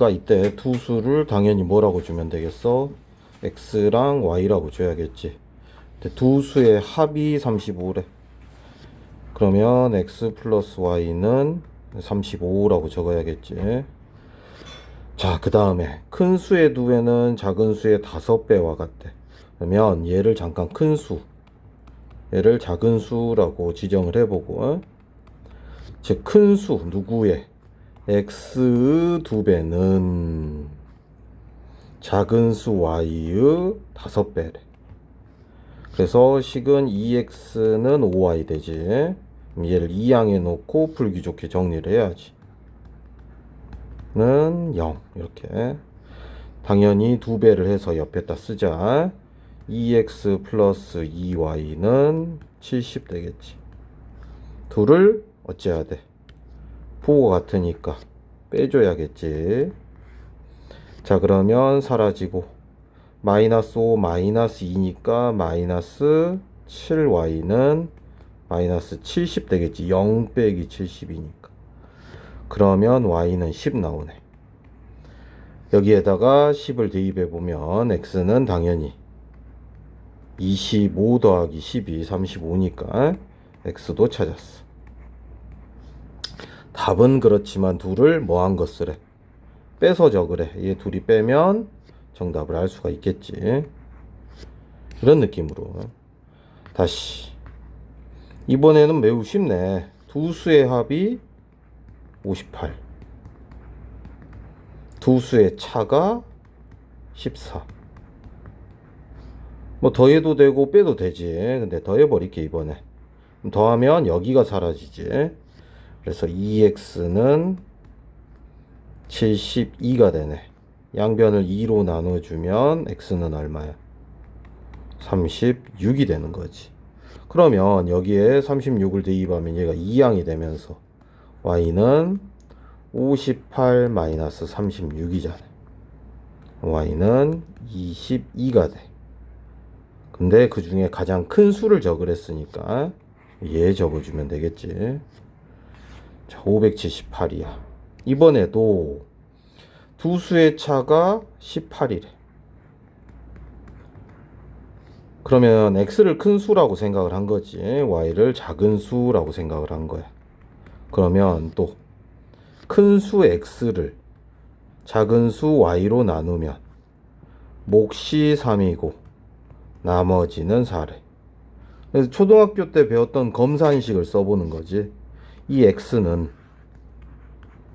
수가 이때 두 수를 당연히 뭐라고 주면 되겠어? x랑 y라고 줘야겠지. 두 수의 합이 35래. 그러면 x 플러스 y는 35라고 적어야겠지. 자, 그 다음에 큰 수의 두 배는 작은 수의 다섯 배와 같대. 그러면 얘를 잠깐 큰 수, 얘를 작은 수라고 지정을 해보고, 어? 즉큰 수 누구의 x 두 배는 작은 수 y의 다섯 배래. 그래서 식은 2x는 5y 되지. 얘를 2양에 놓고 풀기 좋게 정리를 해야지. 는 0. 이렇게. 당연히 두 배를 해서 옆에다 쓰자. 2x 플러스 2y는 70 되겠지. 둘을 어째야 돼? 부호가 같으니까 빼줘야겠지. 자, 그러면 사라지고 마이너스 5 마이너스 2니까 마이너스 7y는 마이너스 70 되겠지. 0 빼기 70이니까. 그러면 y는 10 나오네. 여기에다가 10을 대입해 보면 x는 당연히 25 더하기 12 35니까 x도 찾았어. 답은 그렇지만 둘을 뭐한 것을 해? 빼서 적으래. 얘 둘이 빼면 정답을 알 수가 있겠지. 이런 느낌으로. 다시. 이번에는 매우 쉽네. 두 수의 합이 58. 두 수의 차가 14. 뭐 더해도 되고 빼도 되지. 근데 더해버릴게 이번에. 더하면 여기가 사라지지. 그래서 2x는 72가 되네. 양변을 2로 나눠주면 x는 얼마야? 36이 되는 거지. 그러면 여기에 36을 대입하면 얘가 2양이 되면서 y는 58 마이너스 36이잖아. y는 22가 돼. 근데 그 중에 가장 큰 수를 적으랬으니까 얘 적어주면 되겠지. 자, 578이야. 이번에도 두 수의 차가 18이래. 그러면 x를 큰 수라고 생각을 한 거지. y를 작은 수라고 생각을 한 거야. 그러면 또 큰 수 x를 작은 수 y로 나누면 몫이 3이고 나머지는 4래. 그래서 초등학교 때 배웠던 검산식을 써보는 거지. 이 x는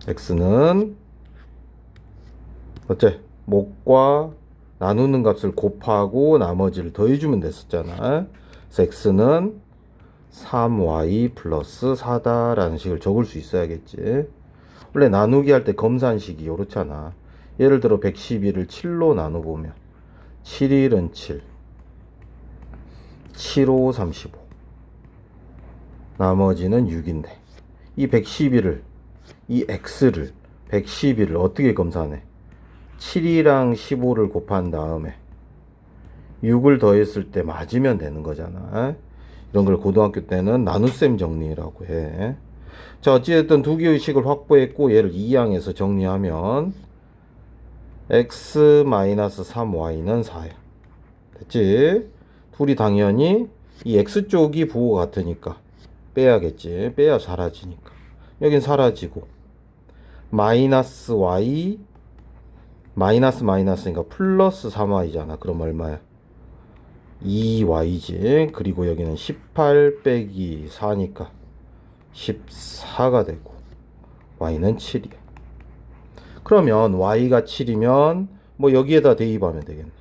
x는 어째 목과 나누는 값을 곱하고 나머지를 더해주면 됐었잖아. 그래서 x는 3y 플러스 4다라는 식을 적을 수 있어야겠지. 원래 나누기 할 때 검산식이 이렇잖아. 예를 들어 112를 7로 나눠보면 7일은 7, 7, 5, 35. 나머지는 6인데 이 112를 이 x를 112를 어떻게 검사하네? 7이랑 15를 곱한 다음에 6을 더했을 때 맞으면 되는 거잖아. 이런 걸 고등학교 때는 나눗셈 정리라고 해. 자, 어찌됐든 두 개의 식을 확보했고 얘를 2양에서 정리하면 x-3y는 4야. 됐지? 둘이 당연히 이 x 쪽이 부호 같으니까 빼야겠지. 빼야 사라지니까. 여긴 사라지고 마이너스 y 마이너스 마이너스니까 플러스 3y잖아. 그럼 얼마야? 2y지. 그리고 여기는 18 빼기 4니까 14가 되고 y는 7이야. 그러면 y가 7이면 뭐 여기에다 대입하면 되겠네.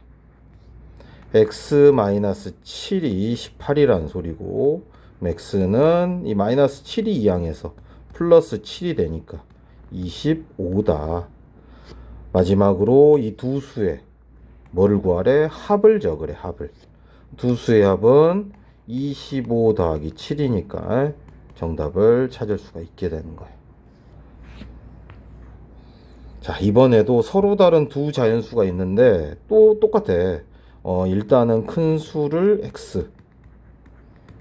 x 마이너스 7이 18이라는 소리고 x는 이 마이너스 7이 2항에서 플러스 7이 되니까 25다. 마지막으로 이 두 수의 뭐를 구하래? 합을 적으래, 합을. 두 수의 합은 25 더하기 7이니까 정답을 찾을 수가 있게 되는 거예요. 자, 이번에도 서로 다른 두 자연수가 있는데 또 똑같아. 어, 일단은 큰 수를 x,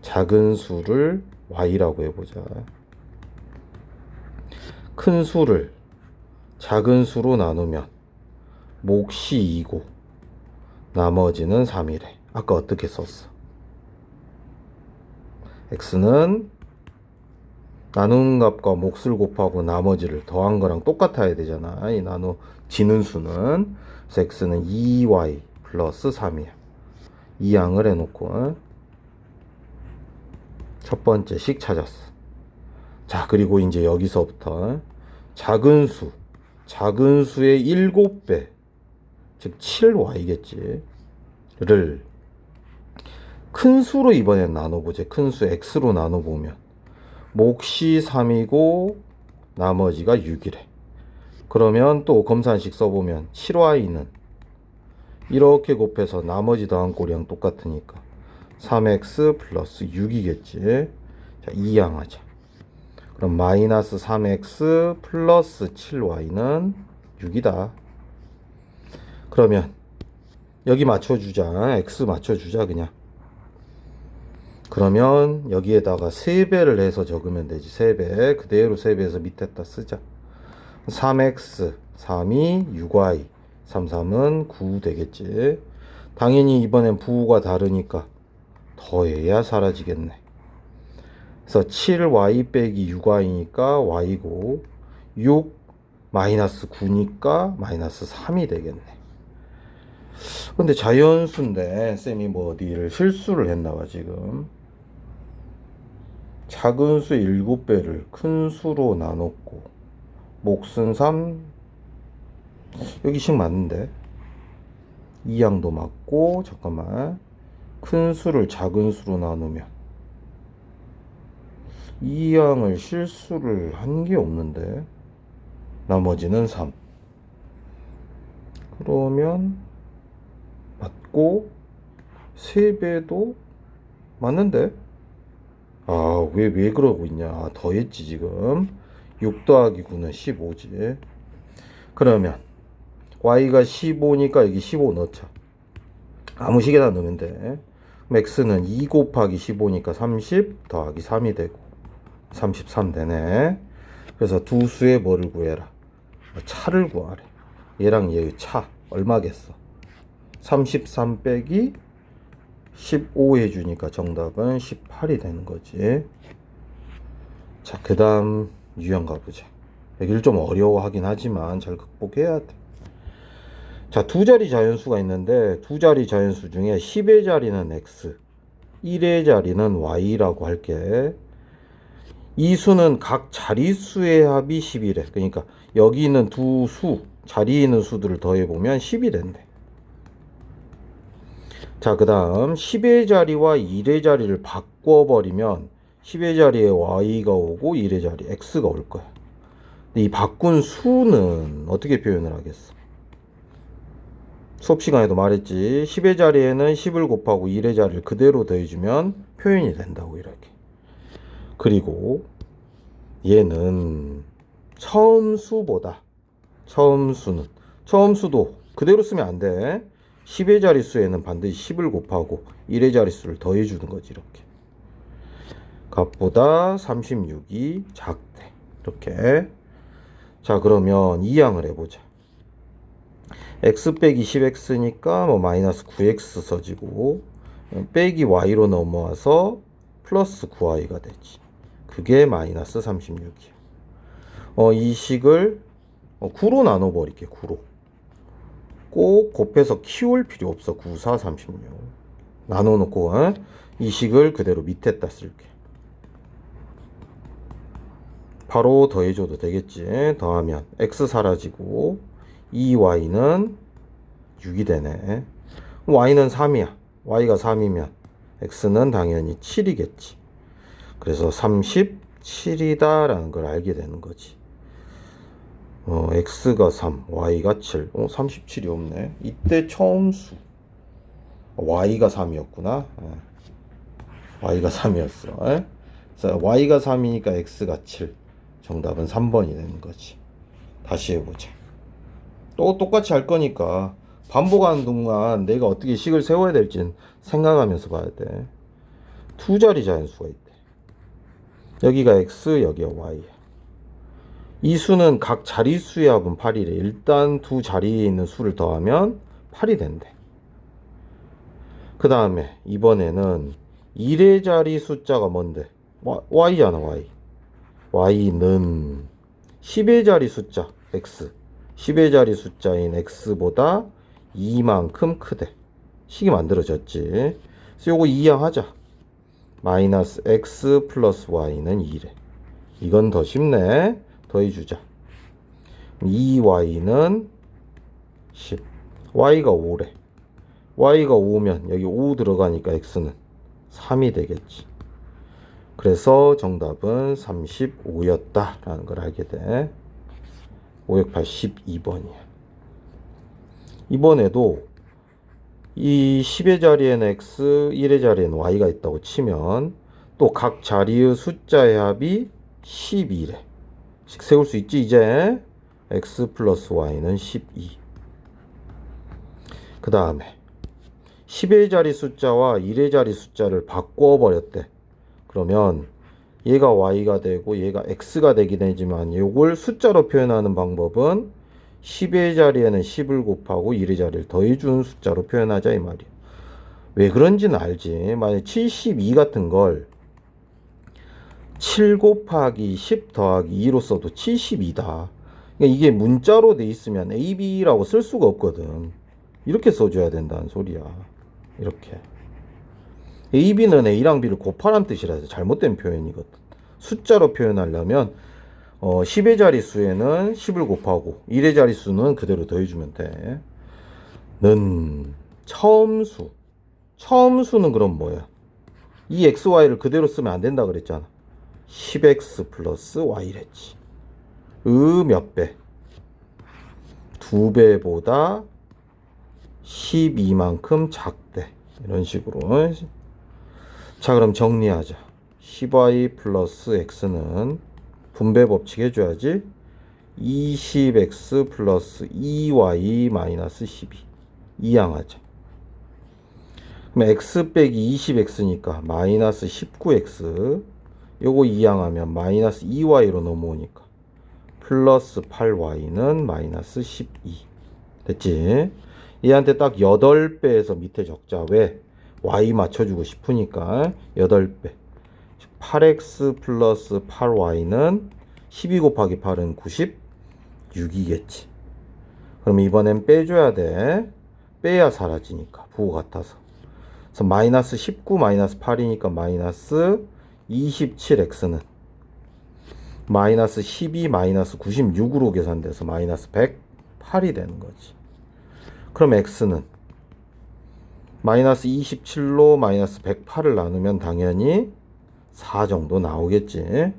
작은 수를 y라고 해보자. 큰 수를 작은 수로 나누면 몫이 2고 나머지는 3이래. 아까 어떻게 썼어? x는 나누는 값과 몫을 곱하고 나머지를 더한 거랑 똑같아야 되잖아. 이 나누지는 수는. x는 2y 플러스 3이야. 이 양을 해놓고 첫 번째 식 찾았어. 자, 그리고 이제 여기서부터 작은 수, 작은 수의 7배, 즉 7y겠지. 를 큰 수로 이번엔 나눠보자. 큰수 x로 나눠보면 몫이 3이고 나머지가 6이래. 그러면 또 검산식 써보면 7y는 이렇게 곱해서 나머지 더한 꼴이랑 똑같으니까 3x 플러스 6이겠지. 자, 이항하자. 그럼 마이너스 3x 플러스 7y는 6이다. 그러면 여기 맞춰주자. x 맞춰주자 그냥. 그러면 여기에다가 3배를 해서 적으면 되지. 3배. 그대로 3배해서 밑에다 쓰자. 3x, 3이 6y, 3, 3은 9 되겠지. 당연히 이번엔 부호가 다르니까 더해야 사라지겠네. 그래서 7y 빼기 6y니까 y고 6 마이너스 9니까 마이너스 3이 되겠네. 근데 자연수인데 쌤이 뭐 어디를 실수를 했나봐 지금. 작은 수 7배를 큰 수로 나눴고 몫은 3 여기 식 맞는데 이 양도 맞고 잠깐만 큰 수를 작은 수로 나누면 이 양을 실수를 한 게 없는데 나머지는 3 그러면 맞고 3배도 맞는데 아, 왜, 왜 그러고 있냐. 아, 더했지, 지금. 6 더하기 9는 15지. 그러면, y가 15니까 여기 15 넣자. 아무 식에나 넣으면 돼. X는 2 곱하기 15니까 30 더하기 3이 되고, 33 되네. 그래서 두 수의 뭐를 구해라? 차를 구하래. 얘랑 얘의 차. 얼마겠어? 33 빼기 15 해주니까 정답은 18이 되는 거지. 자, 그 다음 유형 가보자. 여기를 좀 어려워하긴 하지만 잘 극복해야 돼. 자, 두 자리 자연수가 있는데 두 자리 자연수 중에 10의 자리는 x, 1의 자리는 y라고 할게. 이 수는 각 자릿수의 합이 10이래. 그러니까 여기 있는 두 수, 자리에 있는 수들을 더해보면 10이 된대. 자, 그 다음 10의 자리와 1의 자리를 바꿔버리면 10의 자리에 y가 오고 1의 자리에 x가 올 거야. 이 바꾼 수는 어떻게 표현을 하겠어? 수업 시간에도 말했지. 10의 자리에는 10을 곱하고 1의 자리를 그대로 더해주면 표현이 된다고 이렇게. 그리고 얘는 처음 수보다 처음 수는 처음 수도 그대로 쓰면 안 돼. 10의 자릿수에는 반드시 10을 곱하고 1의 자릿수를 더해주는 거지 이렇게 값보다 36이 작대 이렇게 자 그러면 이항을 해보자 x 빼기 10x니까 뭐 마이너스 9x 써지고 빼기 y로 넘어와서 플러스 9y가 되지 그게 마이너스 36이야 어, 이 식을 어, 9로 나눠버릴게 9로 꼭 곱해서 키울 필요 없어. 9, 4, 36. 나눠놓고, 어? 이 식을 그대로 밑에다 쓸게. 바로 더해줘도 되겠지. 더하면 x 사라지고 2y는 6이 되네. y는 3이야. y가 3이면 x는 당연히 7이겠지. 그래서 37이다라는 걸 알게 되는 거지. 어, x가 3, y가 7. 어, 37이 없네. 이때 처음 수. y가 3이었구나. 예. y가 3이었어. 예? 그래서 y가 3이니까 x가 7. 정답은 3번이 되는 거지. 다시 해보자. 또 똑같이 할 거니까 반복하는 동안 내가 어떻게 식을 세워야 될지 생각하면서 봐야 돼. 두 자리 자연수가 있대. 여기가 x, 여기가 y. 이 수는 각 자릿수의 합은 8이래. 일단 두 자리에 있는 수를 더하면 8이 된대. 그 다음에 이번에는 1의 자리 숫자가 뭔데? 와- y잖아, y. y는 10의 자리 숫자, x. 10의 자리 숫자인 x보다 2만큼 크대. 식이 만들어졌지. 그래서 요거 이항하자. 마이너스 x 플러스 y는 2래. 이건 더 쉽네. 더해주자. 2y는 10. y가 5래. y가 5면 여기 5 들어가니까 x는 3이 되겠지. 그래서 정답은 35였다라는 걸 알게 돼. 582번이야. 이번에도 이 10의 자리에는 x, 1의 자리에는 y가 있다고 치면 또 각 자리의 숫자의 합이 12래. 식 세울 수 있지 이제 x 플러스 y는 12. 그 다음에 10의 자리 숫자와 1의 자리 숫자를 바꿔 버렸대. 그러면 얘가 y가 되고 얘가 x가 되긴 되지만 이걸 숫자로 표현하는 방법은 10의 자리에는 10을 곱하고 1의 자리를 더해준 숫자로 표현하자 이 말이야. 왜 그런지는 알지. 만약 72 같은 걸 7 곱하기 10 더하기 2로 써도 72다. 그러니까 이게 문자로 돼 있으면 AB라고 쓸 수가 없거든. 이렇게 써줘야 된다는 소리야. 이렇게. AB는 A랑 B를 곱하란 뜻이라서 잘못된 표현이거든. 숫자로 표현하려면 어, 10의 자릿수에는 10을 곱하고 1의 자릿수는 그대로 더해주면 돼. 는 처음수. 처음수는 그럼 뭐야? 이 XY를 그대로 쓰면 안 된다 그랬잖아. 10X 플러스 Y랬지. 으 몇 배? 두 배보다 12만큼 작대. 이런 식으로. 자, 그럼 정리하자. 10y 플러스 x는 분배 법칙 해줘야지. 20x 플러스 2y 마이너스 12. 이항하자. 그럼 x 빼기 20x니까 마이너스 19x. 요거 이항하면 마이너스 2y로 넘어오니까 플러스 8y는 마이너스 12. 됐지? 얘한테 딱 8배에서 밑에 적자. 왜? Y 맞춰주고 싶으니까 8배. 8x 플러스 8y는 12 곱하기 8은 96이겠지. 그럼 이번엔 빼줘야 돼. 빼야 사라지니까. 부호 같아서. 그래서 마이너스 19 마이너스 8이니까 마이너스 27x는 마이너스 12 마이너스 96으로 계산돼서 마이너스 108이 되는 거지. 그럼 x는 마이너스 27로 마이너스 108을 나누면 당연히 4 정도 나오겠지.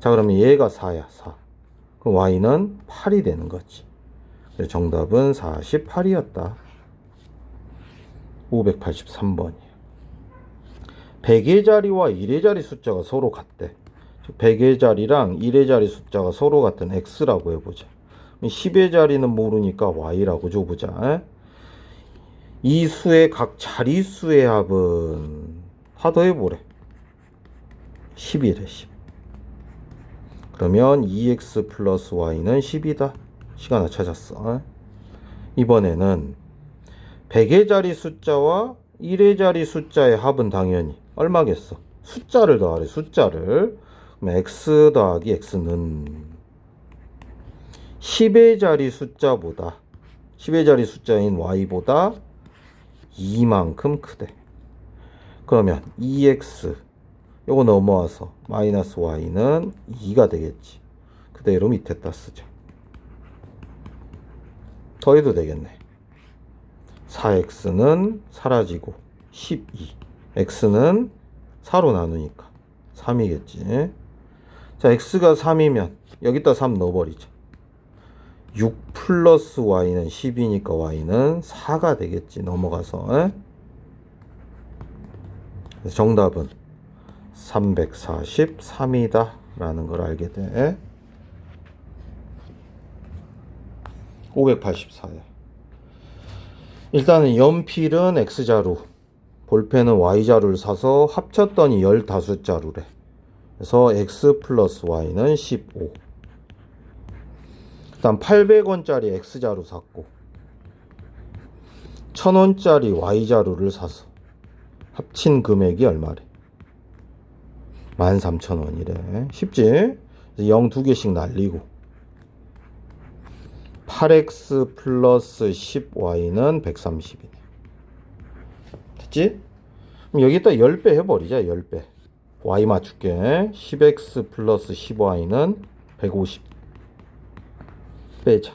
자, 그러면 얘가 4야, 4. 그럼 y는 8이 되는 거지. 정답은 48이었다. 583번이야. 100의 자리와 1의 자리 숫자가 서로 같대. 100의 자리랑 1의 자리 숫자가 서로 같은 x라고 해보자. 10의 자리는 모르니까 y라고 줘보자. 이 수의 각 자릿수의 합은 다 더해보래. 10이래, 10. 그러면 2x 플러스 y는 10이다. 시간을 찾았어. 이번에는 100의 자리 숫자와 1의 자리 숫자의 합은 당연히 얼마겠어? 숫자를 더하래, 숫자를. 그럼 x 더하기 x는 10의 자리 숫자보다 10의 자리 숫자인 y보다 2만큼 크대. 그러면 2x 요거 넘어와서 마이너스 y는 2가 되겠지. 그대로 밑에다 쓰자. 더해도 되겠네. 4x는 사라지고 12. x는 4로 나누니까 3이겠지. 자, x가 3이면 여기다 3 넣어버리자. 6 플러스 y는 10이니까 y는 4가 되겠지. 넘어가서. 에? 정답은 343이다. 라는 걸 알게 돼. 584야. 일단은 연필은 X자루, 볼펜은 Y자루를 사서 합쳤더니 15자루래. 그래서 X 플러스 Y는 15. 그다음 800원짜리 X자루 샀고 1000원짜리 Y자루를 사서 합친 금액이 얼마래? 13,000원이래. 쉽지? 0 두 개씩 날리고 8x 플러스 10y는 130이네. 됐지? 그럼 여기다 10배 해버리자, 10배. y 맞출게. 10x 플러스 10y는 150. 빼자.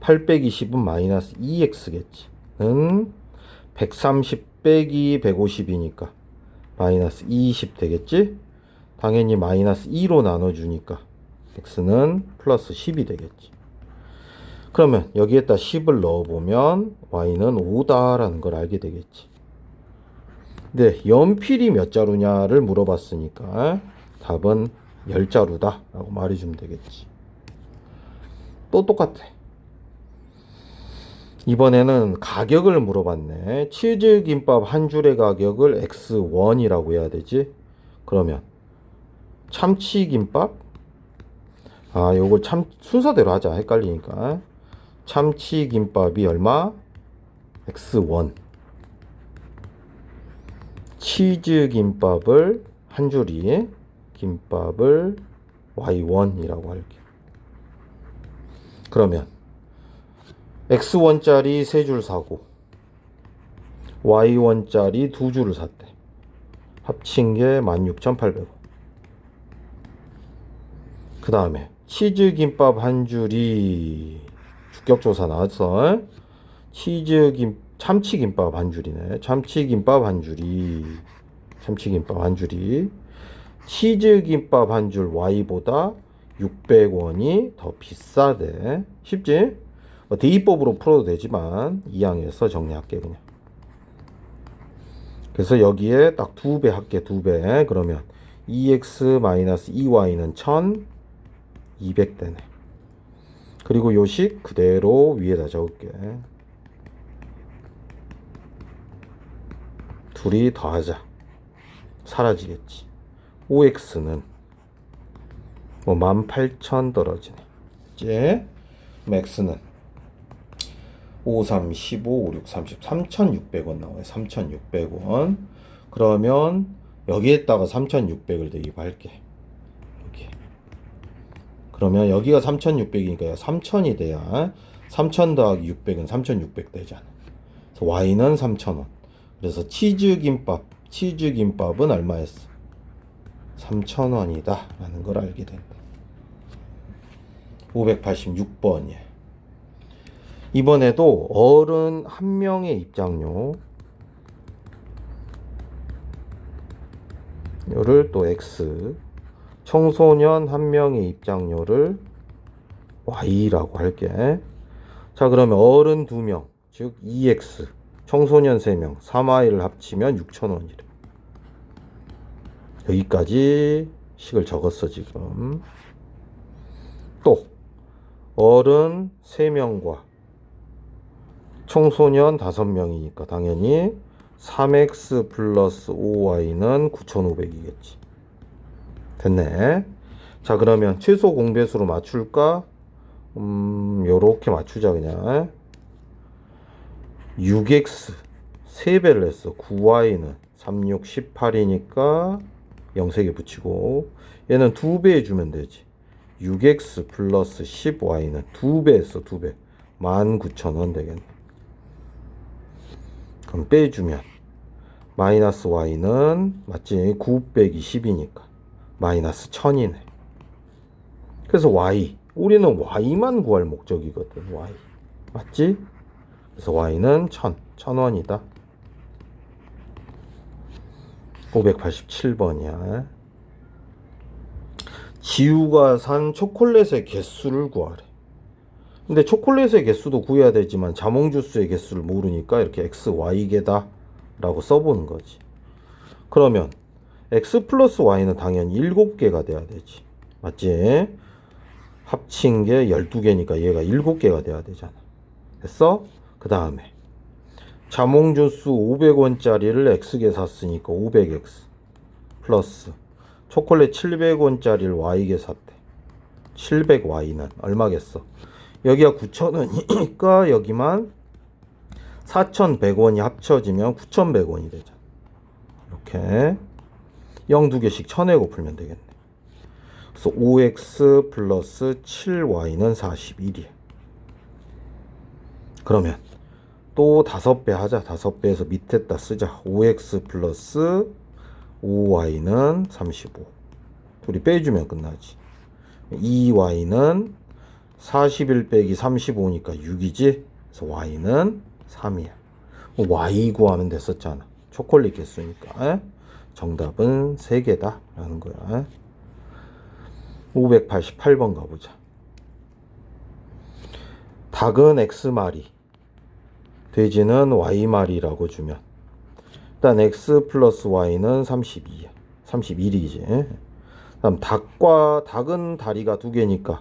8 빼기 10은 마이너스 2x겠지. 는130 빼기 150이니까 마이너스 20 되겠지? 당연히 마이너스 2로 나눠주니까 x는 플러스 10이 되겠지. 그러면 여기에다 10을 넣어보면 y는 5다라는 걸 알게 되겠지. 네, 연필이 몇 자루냐를 물어봤으니까 답은 10자루다 라고 말해주면 되겠지. 또 똑같아. 이번에는 가격을 물어봤네. 치즈 김밥 한 줄의 가격을 X1이라고 해야 되지. 그러면 참치 김밥? 아, 요걸 참 순서대로 하자. 헷갈리니까. 참치 김밥이 얼마? X1. 치즈 김밥을 한 줄이 김밥을 Y1이라고 할게. 그러면 X1짜리 세 줄 사고 Y1짜리 두 줄을 샀대. 합친 게 16,800원. 그 다음에 치즈 김밥 한 줄이 주격조사 나왔어. 치즈 김 참치 김밥 한 줄이네. 참치 김밥 한 줄이 참치 김밥 한 줄이 치즈 김밥 한 줄 Y보다 600원이 더 비싸대. 쉽지? 뭐 대입법으로 풀어도 되지만 이항에서 정리할게 그냥. 그래서 여기에 딱 두 배 할게 두 배. 그러면 2x-2y는 1200 되네. 그리고 요식 그대로 위에다 적을게. 둘이 더하자. 사라지겠지. 5x는 뭐 18,000 떨어지네. 이제 x는 5, 3, 15, 5, 6, 30, 3,600원 나와요. 3,600원. 그러면 여기에다가 3,600을 대입할게. 이렇게. 그러면 여기가 3,600이니까 3,000이 돼야 3,000 더하기 600은 3,600 되잖아. 그래서 y는 3,000원. 그래서 치즈 김밥, 치즈 김밥은 얼마였어? 3,000원이다. 라는 걸 알게 된다. 586번이야. 이번에도 어른 한 명의 입장료. 를또 X. 청소년 한 명의 입장료를 Y라고 할게. 자 그러면 어른 두명즉 2X 청소년 3명 3Y를 합치면 6천원이래. 여기까지 식을 적었어 지금. 또 어른 3명과 청소년 5명이니까 당연히 3x 플러스 5y는 9,500이겠지. 됐네. 자, 그러면 최소 공배수로 맞출까? 음, 요렇게 맞추자, 그냥. 6x 3배를 했어. 9y는 3, 6, 18이니까 0 3개 붙이고 얘는 2배 해주면 되지. 6x 플러스 10y는 2배 했어, 2배. 19,000원 되겠네. 그럼 빼주면 마이너스 y는 맞지? 9 빼기 10이니까 마이너스 1000이네. 그래서 y 우리는 y만 구할 목적이거든. y 맞지? 그래서 y는 1000 1000원이다. 587번이야. 지우가 산 초콜릿의 개수를 구하래. 근데 초콜릿의 개수도 구해야 되지만 자몽 주스의 개수를 모르니까 이렇게 x, y 개다 라고 써보는 거지. 그러면 x 플러스 y는 당연히 7개가 돼야 되지. 맞지? 합친 게 12개니까 얘가 7개가 돼야 되잖아. 됐어? 그 다음에 자몽 주스 500원짜리를 x개 샀으니까 500x 플러스 초콜릿 700원짜리를 y개 샀대. 700y는 얼마겠어? 여기가 9,000원이니까 여기만 4,100원이 합쳐지면 9,100원이 되잖아. 이렇게 0두 개씩 쳐내고 풀면 되겠네. 그래서 5x 플러스 7y는 41이야. 그러면 또 다섯 배 하자. 다섯 배에서 밑에다 쓰자. 5x 플러스 5y는 35. 둘이 빼주면 끝나지. 2y는 41 빼기 35니까 6이지. 그래서 y는 3이야. y 구하면 됐었잖아. 초콜릿 개수니까. 에? 정답은 3개다. 라는 거야. 588번 가보자. 닭은 x마리, 돼지는 y마리라고 주면 일단 x 플러스 y는 32야. 31이지. 그다음 닭과 닭은 다리가 두 개니까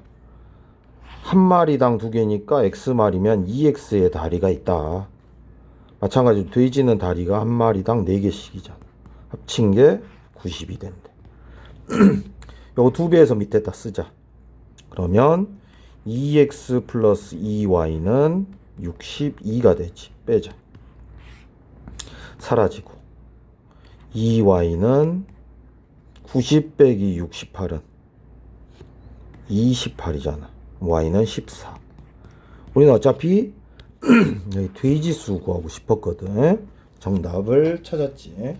한 마리당 두 개니까 x마리면 2x의 다리가 있다. 마찬가지로 돼지는 다리가 한 마리당 네 개씩이잖아. 합친 게 90이 된대. 요거 두 배에서 밑에다 쓰자. 그러면 2x 플러스 2y는 62가 되지. 빼자. 사라지고. 2y는 90 빼기 68은 28이잖아. y는 14. 우리는 어차피 여기 돼지수 구하고 싶었거든. 정답을 찾았지.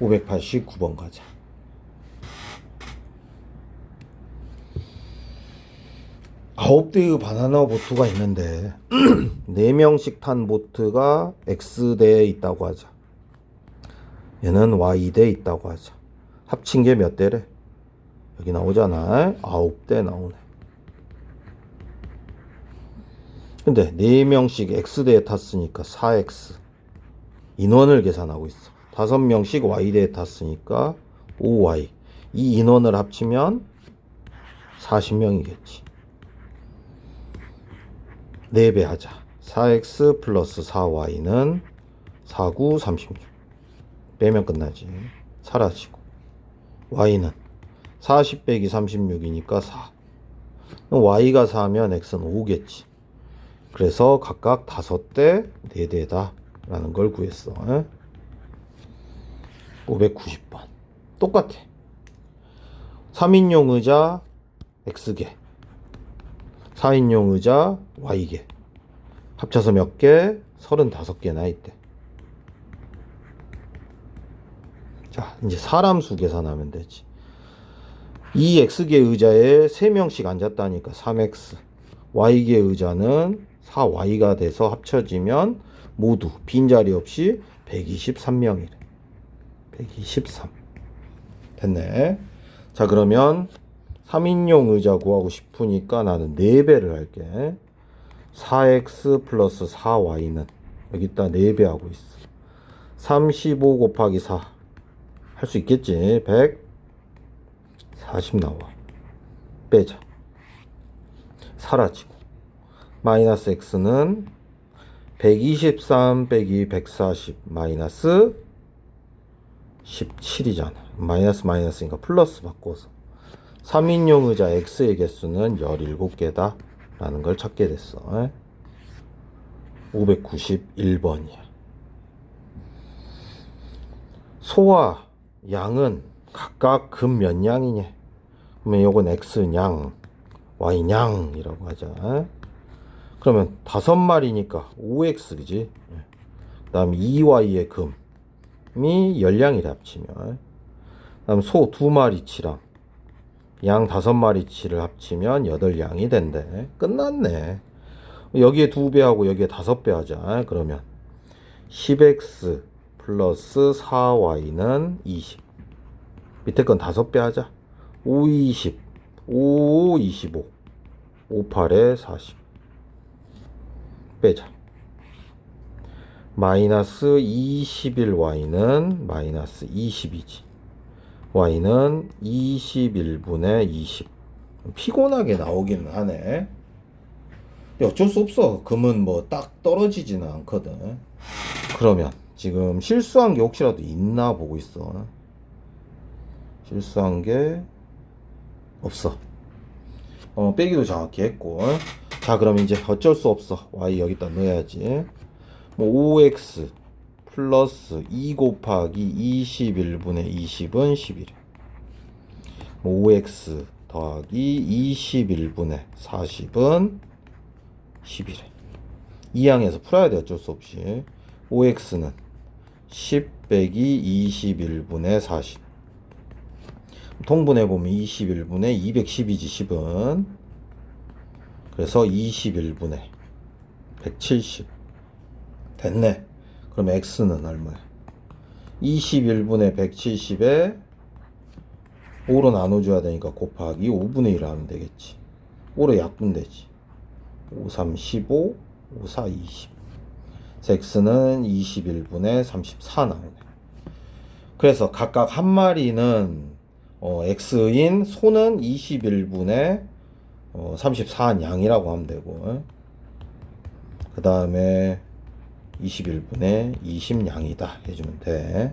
589번 가자. 아홉 대의 바나나 보트가 있는데 네 명씩 탄 보트가 X대에 있다고 하자. 얘는 Y대에 있다고 하자. 합친 게 몇 대래? 여기 나오잖아. 아홉 대 나오네. 근데 네 명씩 X대에 탔으니까 4X. 인원을 계산하고 있어. 다섯 명씩 Y대에 탔으니까 5Y. 이 인원을 합치면 40명이겠지. 4배 하자. 4x 플러스 4y는 49, 36. 빼면 끝나지. 사라지고. y는 40 빼기 36이니까 4. 그럼 y가 4면 x는 5겠지. 그래서 각각 5대, 4대다. 라는 걸 구했어. 590번. 똑같아. 3인용 의자 x개. 4인용 의자 Y개 합쳐서 몇 개? 35개나 있대 자 이제 사람 수 계산하면 되지 이 X개 의자에 3명씩 앉았다니까 3X Y개 의자는 4Y가 돼서 합쳐지면 모두 빈자리 없이 123명이래 123 됐네 자 그러면 3인용 의자 구하고 싶으니까 나는 4배를 할게. 4x 플러스 4y는 여기다 4배 하고 있어. 35 곱하기 4. 할 수 있겠지. 140 나와. 빼자. 사라지고. 마이너스 x는 123 빼기 140 마이너스 17이잖아. 마이너스 마이너스니까 플러스 바꿔서. 3인용 의자 X의 개수는 17개다 라는 걸 찾게 됐어 591번이야 소와 양은 각각 금 몇 양이냐 그러면 요건 X양 Y양이라고 하자 그러면 다섯 마리니까 5X 그지 그 다음 2Y의 금이 10양이래 합치면 그 다음 소 두 마리 치랑 양 다섯 마리 치를 합치면 여덟 양이 된대. 끝났네. 여기에 두 배 하고 여기에 다섯 배 하자. 그러면 10x 플러스 4y는 20. 밑에 건 다섯 배 하자. 5, 20. 5, 25. 5, 8에 40. 빼자. 마이너스 21y는 마이너스 20이지. y는 21분의 20. 피곤하게 나오기는 하네. 어쩔 수 없어. 금은 뭐 딱 떨어지지는 않거든. 그러면 지금 실수한 게 혹시라도 있나 보고 있어. 실수한 게 없어. 어, 빼기도 정확히 했고. 자, 그럼 이제 어쩔 수 없어. y 여기다 넣어야지. 뭐 5x 플러스 2 곱하기 21분의 20은 11. 뭐 5x 더하기 21분의 40은 11에. 이 항에서 풀어야 돼 어쩔 수 없이. 5x는 10 빼기 21분의 40. 통분해 보면 21분의 210이지 10은. 그래서 21분의 170. 됐네. 그럼 x는 얼마야? 21분의 170에 5로 나눠줘야 되니까 곱하기 5분의 1을 하면 되겠지. 5로 약분되지. 5, 3, 15, 5, 4, 20. X는 21분의 34 나오네. 그래서 각각 한 마리는 어, x인 소는 21분의 어, 34한 양이라고 하면 되고 그 다음에 21분의 20양이다 해주면 돼.